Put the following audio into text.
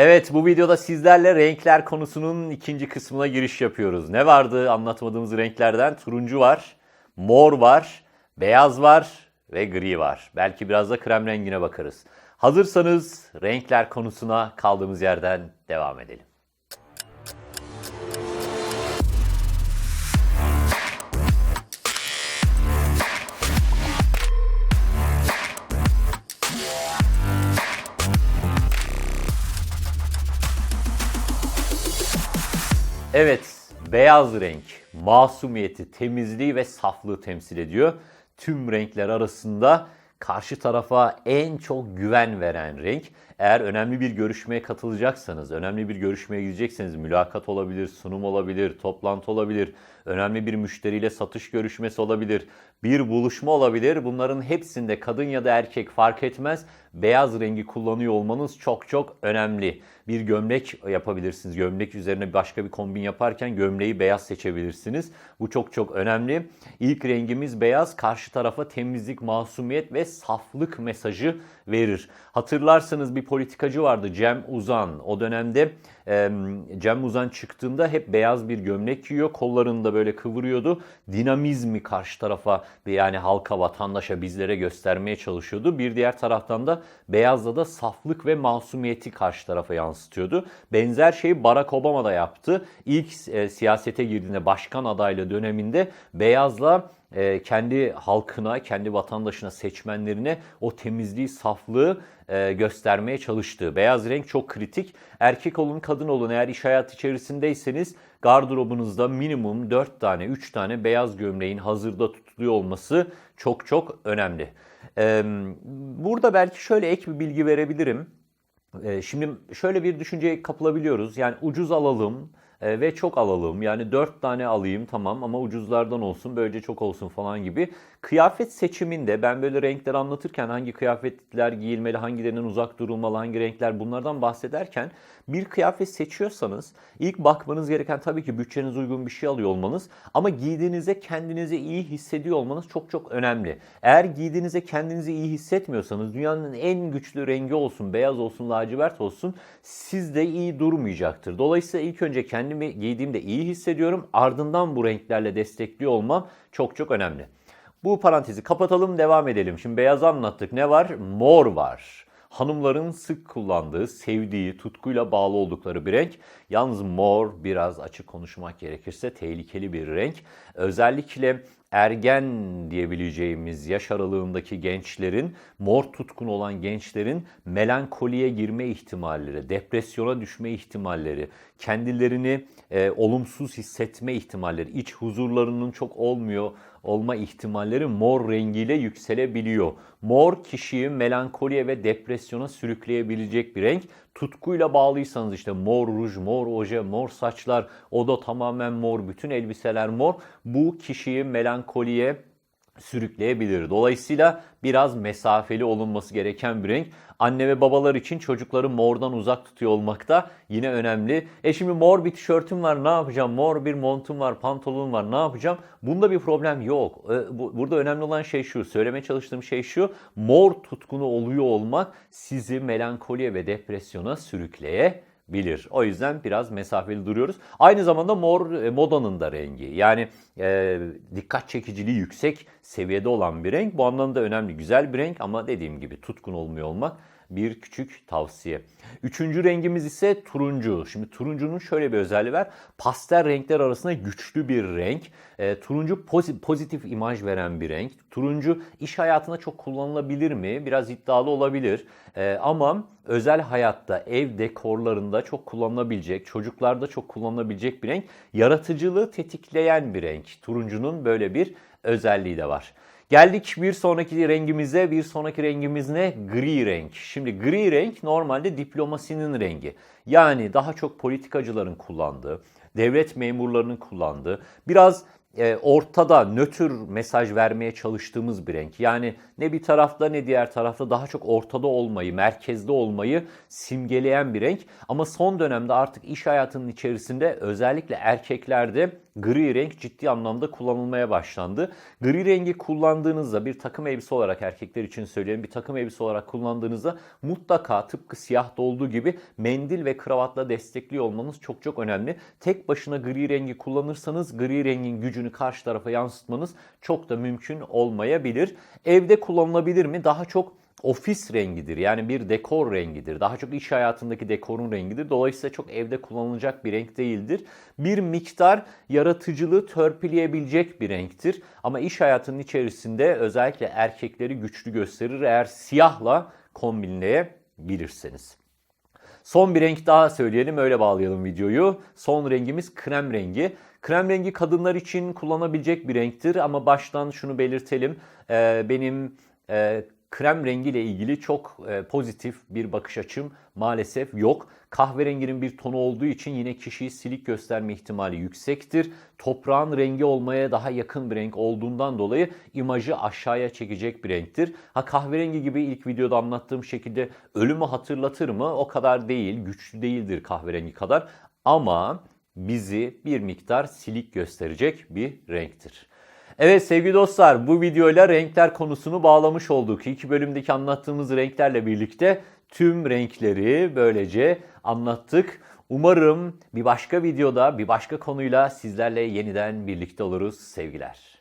Evet bu videoda sizlerle renkler konusunun ikinci kısmına giriş yapıyoruz. Ne vardı anlatmadığımız renklerden? Turuncu var, mor var, beyaz var ve gri var. Belki biraz da krem rengine bakarız. Hazırsanız renkler konusuna kaldığımız yerden devam edelim. Evet, beyaz renk masumiyeti, temizliği ve saflığı temsil ediyor. Tüm renkler arasında karşı tarafa en çok güven veren renk. Eğer önemli bir görüşmeye katılacaksanız, önemli bir görüşmeye gidecekseniz mülakat olabilir, sunum olabilir, toplantı olabilir, önemli bir müşteriyle satış görüşmesi olabilir, bir buluşma olabilir. Bunların hepsinde kadın ya da erkek fark etmez beyaz rengi kullanıyor olmanız çok çok önemli. Bir gömlek yapabilirsiniz. Gömlek üzerine başka bir kombin yaparken gömleği beyaz seçebilirsiniz. Bu çok çok önemli. İlk rengimiz beyaz. Karşı tarafa temizlik, masumiyet ve saflık mesajı verir. Hatırlarsanız bir politikacı vardı Cem Uzan. O dönemde e, Cem Uzan çıktığında hep beyaz bir gömlek giyiyor. Kollarını da böyle kıvırıyordu. Dinamizmi karşı tarafa yani halka, vatandaşa, bizlere göstermeye çalışıyordu. Bir diğer taraftan da beyazla da saflık ve masumiyeti karşı tarafa yansıtıyordu. Benzer şeyi Barack Obama da yaptı. İlk e, siyasete girdiğinde başkan adaylığı döneminde beyazla e, kendi halkına, kendi vatandaşına, seçmenlerine o temizliği, saflığı e, göstermeye çalıştı. Beyaz renk çok kritik. Erkek olun, kadın olun eğer iş hayatı içerisindeyseniz gardırobunuzda minimum 4 tane, 3 tane beyaz gömleğin hazırda tutuluyor olması çok çok önemli. E, burada belki şöyle ek bir bilgi verebilirim. E, şimdi şöyle bir düşünceye kapılabiliyoruz. Yani ucuz alalım, e, ve çok alalım. Yani 4 tane alayım tamam ama ucuzlardan olsun böylece çok olsun falan gibi. Kıyafet seçiminde ben böyle renkler anlatırken hangi kıyafetler giyilmeli, hangilerinden uzak durulmalı, hangi renkler bunlardan bahsederken bir kıyafet seçiyorsanız ilk bakmanız gereken tabii ki bütçeniz uygun bir şey alıyor olmanız ama giydiğinizde kendinizi iyi hissediyor olmanız çok çok önemli. Eğer giydiğinizde kendinizi iyi hissetmiyorsanız dünyanın en güçlü rengi olsun, beyaz olsun, lacivert olsun sizde iyi durmayacaktır. Dolayısıyla ilk önce kendimi giydiğimde iyi hissediyorum ardından bu renklerle destekliyor olmam çok çok önemli. Bu parantezi kapatalım devam edelim. Şimdi beyaz anlattık. Ne var? Mor var. Hanımların sık kullandığı, sevdiği, tutkuyla bağlı oldukları bir renk. Yalnız mor biraz açık konuşmak gerekirse tehlikeli bir renk. Özellikle ergen diyebileceğimiz yaş aralığındaki gençlerin, mor tutkun olan gençlerin melankoliye girme ihtimalleri, depresyona düşme ihtimalleri, kendilerini e, olumsuz hissetme ihtimalleri, iç huzurlarının çok olmuyor olma ihtimalleri mor rengiyle yükselebiliyor. Mor kişiyi melankoliye ve depresyona sürükleyebilecek bir renk. Tutkuyla bağlıysanız işte mor ruj, mor oje, mor saçlar, o da tamamen mor, bütün elbiseler mor. Bu kişiyi melankoliye sürükleyebilir. Dolayısıyla biraz mesafeli olunması gereken bir renk. Anne ve babalar için çocukları mordan uzak tutuyor olmak da yine önemli. E şimdi mor bir tişörtüm var ne yapacağım? Mor bir montum var, pantolonum var ne yapacağım? Bunda bir problem yok. E, burada önemli olan şey şu, söylemeye çalıştığım şey şu. Mor tutkunu oluyor olmak sizi melankoliye ve depresyona sürükleyebilir bilir. O yüzden biraz mesafeli duruyoruz. Aynı zamanda mor e, modanın da rengi. Yani e, dikkat çekiciliği yüksek seviyede olan bir renk. Bu anlamda önemli, güzel bir renk ama dediğim gibi tutkun olmuyor olmak bir küçük tavsiye. Üçüncü rengimiz ise turuncu. Şimdi turuncunun şöyle bir özelliği var. Pastel renkler arasında güçlü bir renk. E, turuncu pozitif imaj veren bir renk. Turuncu iş hayatında çok kullanılabilir mi? Biraz iddialı olabilir. E, ama özel hayatta, ev dekorlarında çok kullanılabilecek, çocuklarda çok kullanılabilecek bir renk. Yaratıcılığı tetikleyen bir renk. Turuncunun böyle bir özelliği de var. Geldik bir sonraki rengimize. Bir sonraki rengimiz ne? Gri renk. Şimdi gri renk normalde diplomasinin rengi. Yani daha çok politikacıların kullandığı, devlet memurlarının kullandığı, biraz e, ortada nötr mesaj vermeye çalıştığımız bir renk. Yani ne bir tarafta ne diğer tarafta daha çok ortada olmayı, merkezde olmayı simgeleyen bir renk. Ama son dönemde artık iş hayatının içerisinde özellikle erkeklerde gri renk ciddi anlamda kullanılmaya başlandı. Gri rengi kullandığınızda bir takım elbise olarak erkekler için söyleyeyim bir takım elbise olarak kullandığınızda mutlaka tıpkı siyahta olduğu gibi mendil ve kravatla destekliyor olmanız çok çok önemli. Tek başına gri rengi kullanırsanız gri rengin gücünü karşı tarafa yansıtmanız çok da mümkün olmayabilir. Evde kullanılabilir mi? Daha çok ofis rengidir. Yani bir dekor rengidir. Daha çok iş hayatındaki dekorun rengidir. Dolayısıyla çok evde kullanılacak bir renk değildir. Bir miktar yaratıcılığı törpüleyebilecek bir renktir. Ama iş hayatının içerisinde özellikle erkekleri güçlü gösterir eğer siyahla kombinleyebilirseniz. Son bir renk daha söyleyelim öyle bağlayalım videoyu. Son rengimiz krem rengi. Krem rengi kadınlar için kullanabilecek bir renktir ama baştan şunu belirtelim. Ee, benim e, krem rengiyle ilgili çok e, pozitif bir bakış açım maalesef yok. Kahverenginin bir tonu olduğu için yine kişiyi silik gösterme ihtimali yüksektir. Toprağın rengi olmaya daha yakın bir renk olduğundan dolayı imajı aşağıya çekecek bir renktir. Ha kahverengi gibi ilk videoda anlattığım şekilde ölümü hatırlatır mı? O kadar değil, güçlü değildir kahverengi kadar ama bizi bir miktar silik gösterecek bir renktir. Evet sevgili dostlar bu videoyla renkler konusunu bağlamış olduk. İlk bölümdeki anlattığımız renklerle birlikte tüm renkleri böylece anlattık. Umarım bir başka videoda bir başka konuyla sizlerle yeniden birlikte oluruz. Sevgiler.